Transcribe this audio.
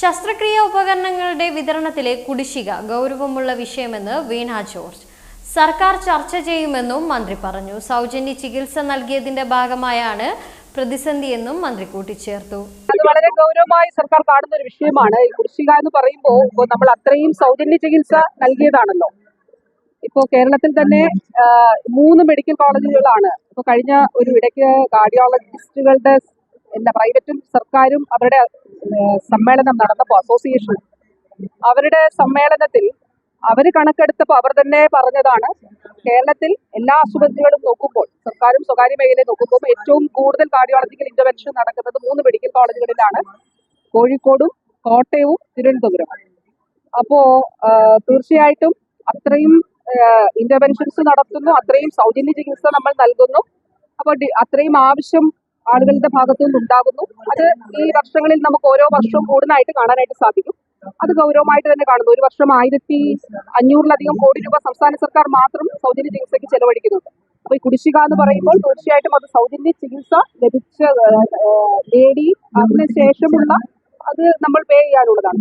ശസ്ത്രക്രിയ ഉപകരണങ്ങളുടെ വിതരണത്തിലെ കുടിശ്ശിക ഗൗരവമുള്ള വിഷയമെന്ന് വീണ ജോർജ്. സർക്കാർ ചർച്ച ചെയ്യുമെന്നും മന്ത്രി പറഞ്ഞു. സൗജന്യ ചികിത്സ നൽകിയതിന്റെ ഭാഗമായാണ് പ്രതിസന്ധിയെന്നും മന്ത്രി കൂട്ടിച്ചേർത്തു. അത് വളരെ ഗൗരവമായി സർക്കാർ കാണുന്ന ഒരു വിഷയമാണ്. ഈ കുടിശ്ശിക എന്ന് പറയുമ്പോൾ നമ്മൾ അത്രയും സൗജന്യ ചികിത്സ നൽകിയതാണല്ലോ. ഇപ്പോൾ കേരളത്തിൽ തന്നെ മൂന്ന് മെഡിക്കൽ കോളേജുകളാണ് ഇപ്പോൾ കഴിഞ്ഞ ഒരു ഇടയ്ക്ക് കാർഡിയോളജിസ്റ്റുകളുടെ എല്ലാ പ്രൈവറ്റും സർക്കാരും അവരുടെ സമ്മേളനം നടന്നപ്പോൾ അസോസിയേഷൻ അവരുടെ സമ്മേളനത്തിൽ അവർ കണക്കെടുത്തപ്പോൾ അവർ തന്നെ പറഞ്ഞതാണ് കേരളത്തിൽ എല്ലാ ആശുപത്രികളും നോക്കുമ്പോൾ സർക്കാരും സ്വകാര്യ മേഖലയും നോക്കുമ്പോൾ ഏറ്റവും കൂടുതൽ കാർഡിയോളജിക്കൽ ഇന്റർവെൻഷൻ നടക്കുന്നത് മൂന്ന് മെഡിക്കൽ കോളേജുകളിലാണ് കോഴിക്കോടും കോട്ടയവും തിരുവനന്തപുരം അപ്പോ തീർച്ചയായിട്ടും അത്രയും ഇന്റർവെൻഷൻസ് നടത്തുന്നു അത്രയും സൗജന്യ ചികിത്സ നമ്മൾ നൽകുന്നു. അപ്പോൾ അത്രയും ആവശ്യം ആളുകളുടെ ഭാഗത്തു നിന്നുണ്ടാകുന്നു അത് ഈ വർഷങ്ങളിൽ നമുക്ക് ഓരോ വർഷവും കൂടുതലായിട്ട് കാണാനായിട്ട് സാധിക്കും. അത് ഗൗരവമായിട്ട് തന്നെ കാണുന്നു. ഒരു വർഷം ആയിരത്തി അഞ്ഞൂറിലധികം കോടി രൂപ സംസ്ഥാന സർക്കാർ മാത്രം സൗജന്യ ചികിത്സയ്ക്ക് ചെലവഴിക്കുന്നുണ്ട്. അപ്പൊ ഈ കുടിശ്ശിക എന്ന് പറയുമ്പോൾ തീർച്ചയായിട്ടും അത് സൗജന്യ ചികിത്സ ലഭിച്ച നേടി അതിനുശേഷമുള്ള അത് നമ്മൾ പേ ചെയ്യാനുള്ളതാണ്.